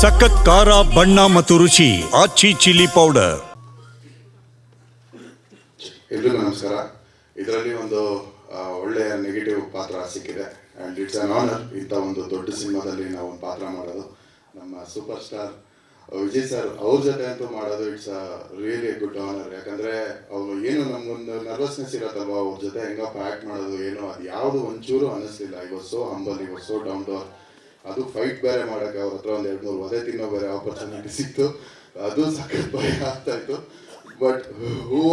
ಸಖತ್ ಖಾರ, ಬಣ್ಣ ಮತ್ತು ರುಚಿ ಆಚಿ ಚಿಲ್ಲಿ ಪೌಡರ್. ಎಲ್ರಿಗೂ ನಮಸ್ಕಾರ. ಇದರಲ್ಲಿ ಒಂದು ಒಳ್ಳೆಯ ನೆಗೆಟಿವ್ ಪಾತ್ರ ಸಿಕ್ಕಿದೆ. ಆ್ಯಂಡ್ ಇಟ್ಸ್ ಅನ್ ಆನರ್ ಇಂಥ ಒಂದು ದೊಡ್ಡ ಸಿನಿಮಾದಲ್ಲಿ ನಾವು ಒಂದು ಪಾತ್ರ ಮಾಡೋದು. ನಮ್ಮ ಸೂಪರ್ ಸ್ಟಾರ್ ವಿಜಯ್ ಸರ್ ಅವ್ರ ಜೊತೆ ಅಂತೂ ಮಾಡೋದು it's a really good honour ಯಾಕಂದರೆ, ಅವರು ಏನು ನಮಗೊಂದು ನರ್ವಸ್ನೆಸ್ ಇರತ್ತಲ್ವ ಅವ್ರ ಜೊತೆ, ಹೆಂಗಪ್ಪ ಆ್ಯಕ್ಟ್ ಮಾಡೋದು, ಏನು ಅದು ಯಾವುದು ಒಂಚೂರು ಅನ್ನಿಸ್ಲಿಲ್ಲ I was so humble I so down to ಅದು ಫೈಟ್ ಬೇರೆ ಮಾಡೋಕ್ಕೆ ಅವ್ರ ಹತ್ರ ಒಂದು ಎರಡು ಮೂರು ವಧೆ ತಿನ್ನೋ ಬೇರೆ ಆಪರ್ಚುನಿಟಿ ಸಿಕ್ತು ಅದು ಸಖತ್ ಭಯ ಆಗ್ತಾ ಇತ್ತು. ಬಟ್ ಹೂವ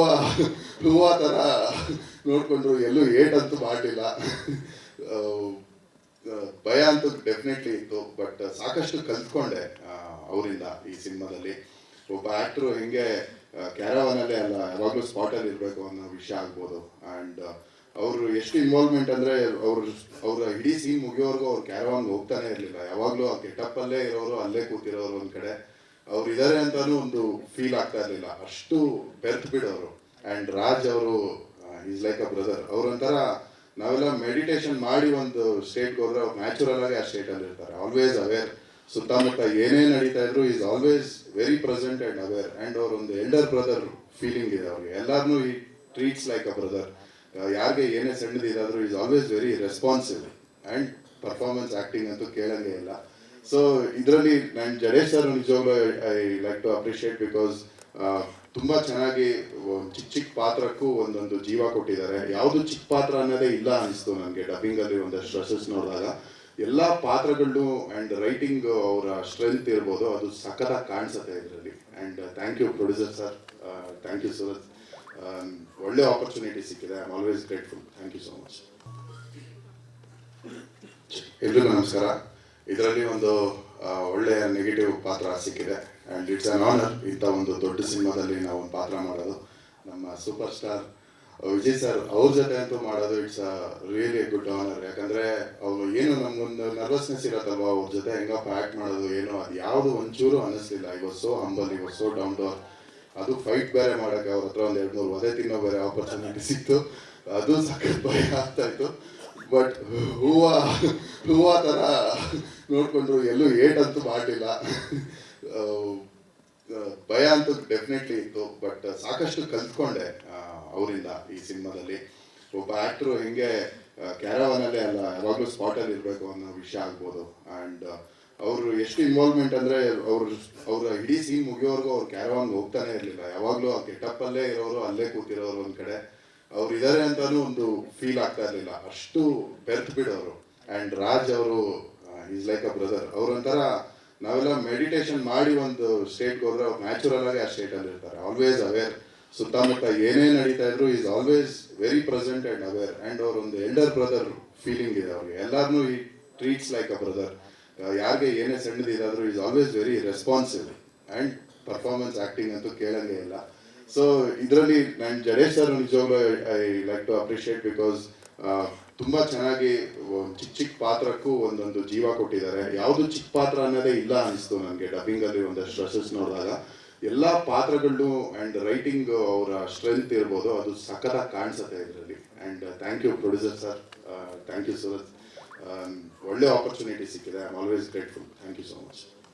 ಹೂವ ಥರ ನೋಡಿಕೊಂಡ್ರು ಎಲ್ಲೂ ಏಟ್ ಅಂತೂ ಮಾಡಲಿಲ್ಲ ಭಯ ಅಂತೂ ಡೆಫಿನೆಟ್ಲಿ ಇತ್ತು. ಬಟ್ ಸಾಕಷ್ಟು ಕಲ್ತ್ಕೊಂಡೆ ಅವರಿಂದ ಈ ಸಿನಿಮಾದಲ್ಲಿ. ಒಬ್ಬ ಆ್ಯಕ್ಟ್ರು ಹೆಂಗೆ ಕ್ಯಾರವನಲ್ಲೇ ಅಲ್ಲ ಯಾವಾಗಲೂ ಸ್ಪಾಟಲ್ಲಿ ಇರಬೇಕು ಅನ್ನೋ ವಿಷಯ ಆಗ್ಬೋದು. ಆ್ಯಂಡ್ ಅವರು ಎಷ್ಟು ಇನ್ವಾಲ್ವ್ಮೆಂಟ್ ಅಂದರೆ ಅವ್ರ, ಅವರ ಇಡೀ ಸೀನ್ ಮುಗಿಯೋವರೆಗೂ ಅವ್ರ ಕ್ಯಾರವಾನ್ ಹೋಗ್ತಾನೆ ಇರಲಿಲ್ಲ. ಯಾವಾಗಲೂ ಆ ಗೆಟಪ್ಪಲ್ಲೇ ಇರೋರು, ಅಲ್ಲೇ ಕೂತಿರೋರು ಒಂದು ಕಡೆ. ಅವ್ರು ಇದ್ದಾರೆ ಅಂತಾನು ಒಂದು ಫೀಲ್ ಆಗ್ತಾ ಇರಲಿಲ್ಲ. ಅಷ್ಟು ಬೆರ್ತ್ ಬಿಡೋರು. ಆ್ಯಂಡ್ ರಾಜ್ ಅವರು ಈಸ್ ಲೈಕ್ ಅ ಬ್ರದರ್ ಅವ್ರೊಂಥರ ನಾವೆಲ್ಲ ಮೆಡಿಟೇಷನ್ ಮಾಡಿ ಒಂದು ಸ್ಟೇಟ್ಗೆ ಹೋದ್ರೆ ಅವ್ರು ನ್ಯಾಚುರಲ್ ಆಗಿ ಆ ಸ್ಟೇಟಲ್ಲಿ ಇರ್ತಾರೆ. ಆಲ್ವೇಸ್ ಅವೇರ್ ಸುತ್ತಮುತ್ತ ಏನೇ ನಡೀತಾ ಇದ್ರು is always very present and aware and ಅವ್ರೊಂದು elder brother feeling ಇದೆ ಅವ್ರಿಗೆ. ಎಲ್ಲರನ್ನೂ ಈ ಟ್ರೀಟ್ಸ್ ಲೈಕ್ ಅ ಬ್ರದರ್ ಯಾರಿಗೆ ಏನೇ ಸಣ್ಣದಿದಾದ್ರೂ is always very responsive and performance acting ಅಂತೂ ಕೇಳಂಗೇ ಇಲ್ಲ. ಸೊ ಇದರಲ್ಲಿ ನಾನು ಜಡೇಶ್ ಸರ್ ನಿಜವಾಗ್ಲೂ I like to appreciate because ತುಂಬ ಚೆನ್ನಾಗಿ ಚಿಕ್ಕ ಚಿಕ್ಕ ಪಾತ್ರಕ್ಕೂ ಒಂದೊಂದು ಜೀವ ಕೊಟ್ಟಿದ್ದಾರೆ. ಯಾವುದು ಚಿಕ್ಕ ಪಾತ್ರ ಅನ್ನೋದೇ ಇಲ್ಲ ಅನಿಸ್ತು ನನಗೆ ಡಬ್ಬಿಂಗ್ ಅಲ್ಲಿ ಒಂದಷ್ಟು ರಸಸ್ ನೋಡಿದಾಗ. ಎಲ್ಲ ಪಾತ್ರಗಳು ಆ್ಯಂಡ್ ರೈಟಿಂಗ್ ಅವರ ಸ್ಟ್ರೆಂತ್ ಇರ್ಬೋದು, ಅದು ಸಖತ್ತಾಗಿ ಕಾಣಿಸುತ್ತೆ ಇದರಲ್ಲಿ. And thank you producer sir thank you Suraj ಒಳ್ಳೆ ಆಪರ್ಚುನಿಟಿ ಸಿಕ್ಕಿದೆ. I am always grateful thank you so much ಎಲ್ರಿಗೂ ನಮಸ್ಕಾರ. ಇದರಲ್ಲಿ ಒಂದು ಒಳ್ಳೆಯ ನೆಗೆಟಿವ್ ಪಾತ್ರ ಸಿಕ್ಕಿದೆ. ಆ್ಯಂಡ್ ಇಟ್ಸ್ ಅನ್ ಆನರ್ ಇಂಥ ಒಂದು ದೊಡ್ಡ ಸಿನಿಮಾದಲ್ಲಿ ನಾವು ಒಂದು ಪಾತ್ರ ಮಾಡೋದು. ನಮ್ಮ ಸೂಪರ್ ಸ್ಟಾರ್ ವಿಜಯ್ ಸರ್ ಅವ್ರ ಜೊತೆ ಅಂತೂ ಮಾಡೋದು it's a really good honour ಯಾಕಂದರೆ ಅವರು ಏನು ನಮಗೊಂದು ನರ್ವಸ್ನೆಸ್ ಇರತ್ತಲ್ವ ಅವ್ರ ಜೊತೆ? ಹೆಂಗಪ್ಪ ಆ್ಯಕ್ಟ್ ಮಾಡೋದು, ಏನು, ಅದು ಯಾವುದು ಒಂಚೂರು ಅನ್ನಿಸ್ಲಿಲ್ಲ I was so humble I so down to ಅದು ಫೈಟ್ ಬೇರೆ ಮಾಡೋಕ್ಕೆ ಅವ್ರ ಹತ್ರ ಒಂದು ಎರಡು ಮೂರು ಒದೆ ತಿನ್ನೋ ಬೇರೆ ಆಪರ್ಚುನಿಟಿ ಸಿಕ್ತು. ಅದು ಸಖತ್ ಭಯ ಆಗ್ತಾ ಇತ್ತು. ಬಟ್ ಹೂವ ಹೂವ ಥರ ನೋಡಿಕೊಂಡ್ರು ಎಲ್ಲೂ ಏಟ್ ಅಂತೂ ಮಾಡಲಿಲ್ಲ ಭಯ ಅಂತೂ ಡೆಫಿನೆಟ್ಲಿ ಇತ್ತು. ಬಟ್ ಸಾಕಷ್ಟು ಕಲ್ತ್ಕೊಂಡೆ ಅವರಿಂದ ಈ ಸಿನಿಮಾದಲ್ಲಿ. ಒಬ್ಬ ಆ್ಯಕ್ಟ್ರು ಹೆಂಗೆ ಕ್ಯಾರವನಲ್ಲೇ ಅಲ್ಲ ಯಾವಾಗಲೂ ಸ್ಪಾಟಲ್ಲಿ ಇರಬೇಕು ಅನ್ನೋ ವಿಷಯ ಆಗ್ಬೋದು. ಆ್ಯಂಡ್ ಅವರು ಎಷ್ಟು ಇನ್ವಾಲ್ವ್ಮೆಂಟ್ ಅಂದರೆ ಅವ್ರ ಅವರ ಇಡೀ ಸೀನ್ ಮುಗಿಯೋವರೆಗೂ ಅವ್ರು ಕ್ಯಾರವಾನ್ಗೆ ಹೋಗ್ತಾನೆ ಇರಲಿಲ್ಲ. ಯಾವಾಗಲೂ ಆ ಗೆಟಪ್ಪಲ್ಲೇ ಇರೋರು, ಅಲ್ಲೇ ಕೂತಿರೋರು ಒಂದು ಕಡೆ. ಅವ್ರು ಇದ್ದಾರೆ ಅಂತಾನು ಒಂದು ಫೀಲ್ ಆಗ್ತಾ ಇರಲಿಲ್ಲ. ಅಷ್ಟು ಬೆರ್ತ್ ಬಿಡೋರು. ಆ್ಯಂಡ್ ರಾಜ್ ಅವರು ಈಸ್ ಲೈಕ್ ಅ ಬ್ರದರ್ ಅವ್ರೊಂಥರ ನಾವೆಲ್ಲ ಮೆಡಿಟೇಷನ್ ಮಾಡಿ ಒಂದು ಸ್ಟೇಟ್ಗೆ ಹೋದ್ರೆ ಅವ್ರು ನ್ಯಾಚುರಲ್ ಆಗಿ ಆ ಸ್ಟೇಟಲ್ಲಿ ಇರ್ತಾರೆ. ಆಲ್ವೇಸ್ ಅವೇರ್ ಸುತ್ತಮುತ್ತ ಏನೇ ನಡೀತಾ ಇದ್ರು is always very present and aware and ಅವ್ರೊಂದು elder brother feeling ಇದೆ ಅವ್ರಿಗೆ. ಎಲ್ಲರನ್ನೂ ಈ ಟ್ರೀಟ್ಸ್ ಲೈಕ್ ಅ ಬ್ರದರ್ ಯಾರಿಗೆ ಏನೇ ಸಣ್ಣದಿದಾದ್ರೂ is always very responsive and performance acting ಅಂತೂ ಕೇಳಂಗೇ ಇಲ್ಲ. ಸೊ ಇದರಲ್ಲಿ ನಾನು ಜಡೇಶ್ ಸರ್ ನಿಜವಾಗ್ಲೂ I like to appreciate because ತುಂಬ ಚೆನ್ನಾಗಿ ಚಿಕ್ಕ ಚಿಕ್ಕ ಪಾತ್ರಕ್ಕೂ ಒಂದೊಂದು ಜೀವ ಕೊಟ್ಟಿದ್ದಾರೆ. ಯಾವುದು ಚಿಕ್ಕ ಪಾತ್ರ ಅನ್ನೋದೇ ಇಲ್ಲ ಅನಿಸ್ತು ನನಗೆ ಡಬ್ಬಿಂಗ್ ಅಲ್ಲಿ ಒಂದಷ್ಟು ಡ್ರೆಸ್ಸಸ್ ನೋಡಿದಾಗ. ಎಲ್ಲ ಪಾತ್ರಗಳನ್ನು ಆ್ಯಂಡ್ ರೈಟಿಂಗ್ ಅವರ ಸ್ಟ್ರೆಂತ್ ಇರ್ಬೋದು, ಅದು ಸಖತ್ತಾಗಿ ಕಾಣಿಸುತ್ತೆ ಇದರಲ್ಲಿ. And thank you producer sir thank you Suraj ಒಳ್ಳೆ ಆಪರ್ಚುನಿಟಿ ಸಿಕ್ಕಿದೆ. I am always grateful thank you so much